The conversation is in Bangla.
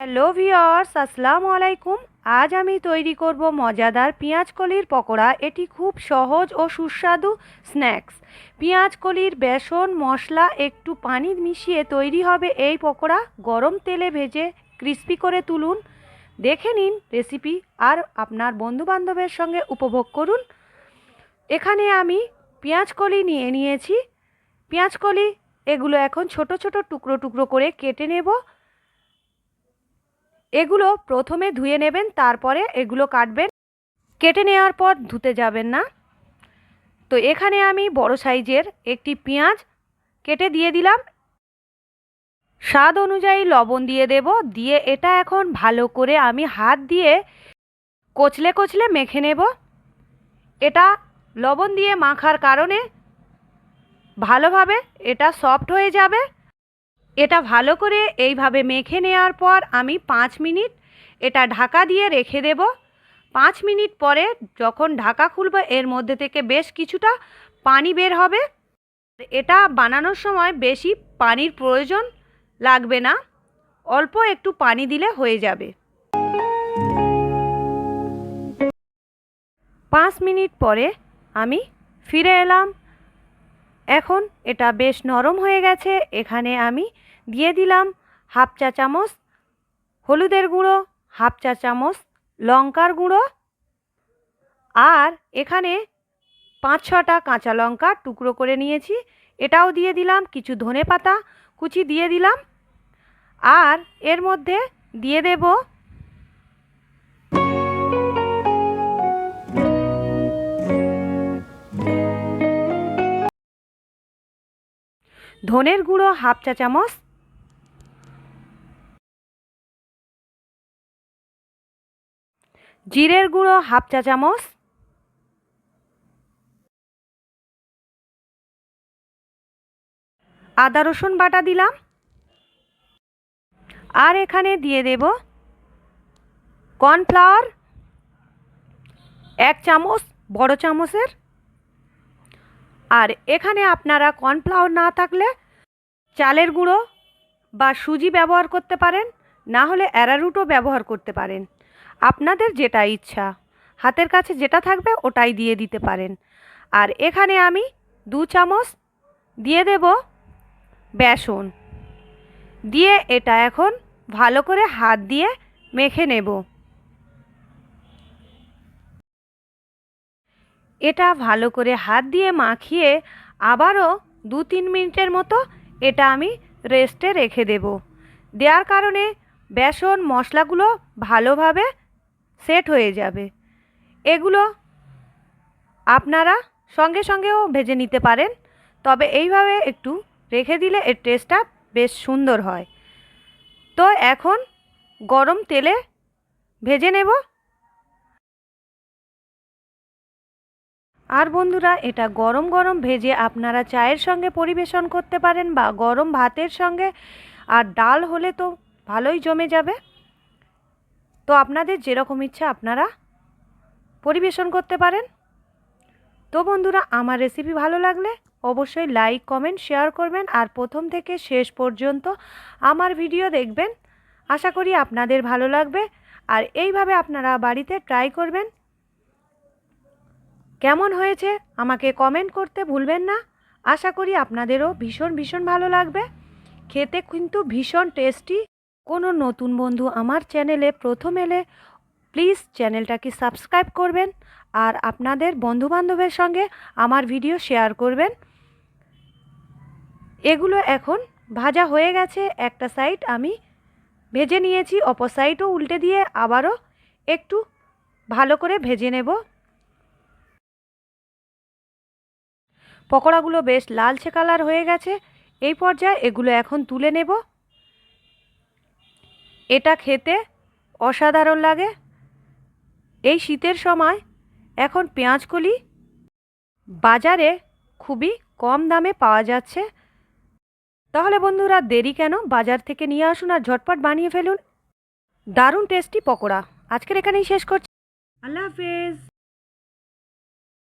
হ্যালো ভিওর্স আসসালামু আলাইকুম। আজ আমি তৈরি করব মজাদার পেঁয়াজ কলির পকোড়া। এটি খুব সহজ ও সুস্বাদু স্ন্যাক্স। পেঁয়াজ কলির বেসন, মশলা, একটু পানি মিশিয়ে তৈরি হবে এই পকোড়া। গরম তেলে ভেজে ক্রিস্পি করে তুলুন। দেখে নিন রেসিপি আর আপনার বন্ধুবান্ধবের সঙ্গে উপভোগ করুন। এখানে আমি পেঁয়াজ কলি নিয়ে নিয়েছি। পেঁয়াজ কলি এগুলো এখন ছোট ছোট টুকরো টুকরো করে কেটে নেব। এগুলো প্রথমে ধুয়ে নেবেন, তারপরে এগুলো কাটবেন। কেটে নেওয়ার পর ধুতে যাবেন না। তো এখানে আমি বড় সাইজের একটি পেঁয়াজ কেটে দিয়ে দিলাম। স্বাদ অনুযায়ী লবণ দিয়ে দেব। দিয়ে এটা এখন ভালো করে আমি হাত দিয়ে কচলে কচলে মেখে নেব। এটা লবণ দিয়ে মাখার কারণে ভালোভাবে এটা সফট হয়ে যাবে। এটা ভালো করে এইভাবে মেখে নেওয়ার পর আমি পাঁচ মিনিট এটা ঢাকা দিয়ে রেখে দেব। পাঁচ মিনিট পরে যখন ঢাকা খুলবো, এর মধ্যে থেকে বেশ কিছুটা পানি বের হবে। এটা বানানোর সময় বেশি পানির প্রয়োজন লাগবে না, অল্প একটু পানি দিলে হয়ে যাবে। পাঁচ মিনিট পরে আমি ফিরে এলাম। এখন এটা বেশ নরম হয়ে গেছে, এখানে আমি দিয়ে দিলাম হাফ চা চামচ হলুদের গুঁড়ো, হাফ চা চামচ লঙ্কার গুঁড়ো, আর এখানে পাঁচ ছটা কাঁচা লঙ্কা টুকরো করে নিয়েছি, এটাও দিয়ে দিলাম কিছু ধনে পাতা কুচি দিয়ে দিলাম, আর এর মধ্যে দিয়ে দেব ধনের গুঁড়ো হাফ চা চামচ। জিরের গুঁড়ো হাফ চা চামচ। আদা রসুন বাটা দিলাম। আর এখানে দিয়ে দেব কর্নফ্লাওয়ার। এক চামচ বড় চামচের আর এখানে আপনারা কর্নফ্লাওয়ার না থাকলে চালের গুঁড়ো বা সুজি ব্যবহার করতে পারেন, না হলে অ্যারারুটও ব্যবহার করতে পারেন। আপনাদের যেটা ইচ্ছা, হাতের কাছে যেটা থাকবে ওটাই দিয়ে দিতে পারেন। আর এখানে আমি দু চামচ দিয়ে দেব বেসন। দিয়ে এটা এখন ভালো করে হাত দিয়ে মেখে নেব। এটা ভালো করে হাত দিয়ে মাখিয়ে আবারও দু তিন মিনিটের মতো এটা আমি রেস্টে রেখে দেব। দেওয়ার কারণে বেসন মশলাগুলো ভালোভাবে সেট হয়ে যাবে। এগুলো আপনারা সঙ্গে সঙ্গেও ভেজে নিতে পারেন, তবে এইভাবে একটু রেখে দিলে এর টেস্টটা বেশ সুন্দর হয়। তো এখন গরম তেলে ভেজে নেব। আর বন্ধুরা, এটা গরম গরম ভেজে আপনারা চায়ের সঙ্গে পরিবেশন করতে পারেন বা গরম ভাতের সঙ্গে। আর ডাল হলে তো ভালোই জমে যাবে। তো আপনাদের যেরকম ইচ্ছা আপনারা পরিবেশন করতে পারেন। তো বন্ধুরা, আমার রেসিপি ভালো লাগলে অবশ্যই লাইক কমেন্ট শেয়ার করবেন আর প্রথম থেকে শেষ পর্যন্ত আমার ভিডিও দেখবেন। আশা করি আপনাদের ভালো লাগবে। আর এইভাবে আপনারা বাড়িতে ট্রাই করবেন। কেমন হয়েছে আমাকে কমেন্ট করতে ভুলবেন না। আশা করি আপনাদেরও ভীষণ ভীষণ ভালো লাগবে। খেতে কিন্তু ভীষণ টেস্টি কোনো নতুন বন্ধু আমার চ্যানেলে প্রথম এলে প্লিজ চ্যানেলটাকে সাবস্ক্রাইব করবেন আর আপনাদের বন্ধুবান্ধবের সঙ্গে আমার ভিডিও শেয়ার করবেন। এগুলো এখন ভাজা হয়ে গেছে, একটা সাইড আমি ভেজে নিয়েছি, অপর সাইডও উল্টে দিয়ে আবারও একটু ভালো করে ভেজে নেব। পকোড়াগুলো বেশ লালচে কালার হয়ে গেছে। এই পর্যায়ে এগুলো এখন তুলে নেব। এটা খেতে অসাধারণ লাগে। এই শীতের সময় এখন পেঁয়াজকলি বাজারে খুবই কম দামে পাওয়া যাচ্ছে। তাহলে বন্ধুরা দেরি কেন? বাজার থেকে নিয়ে আসুন আর ঝটপট বানিয়ে ফেলুন। দারুণ টেস্টি পকোড়া। আজকের এখানেই শেষ করছি। আল্লাহ হাফেজ।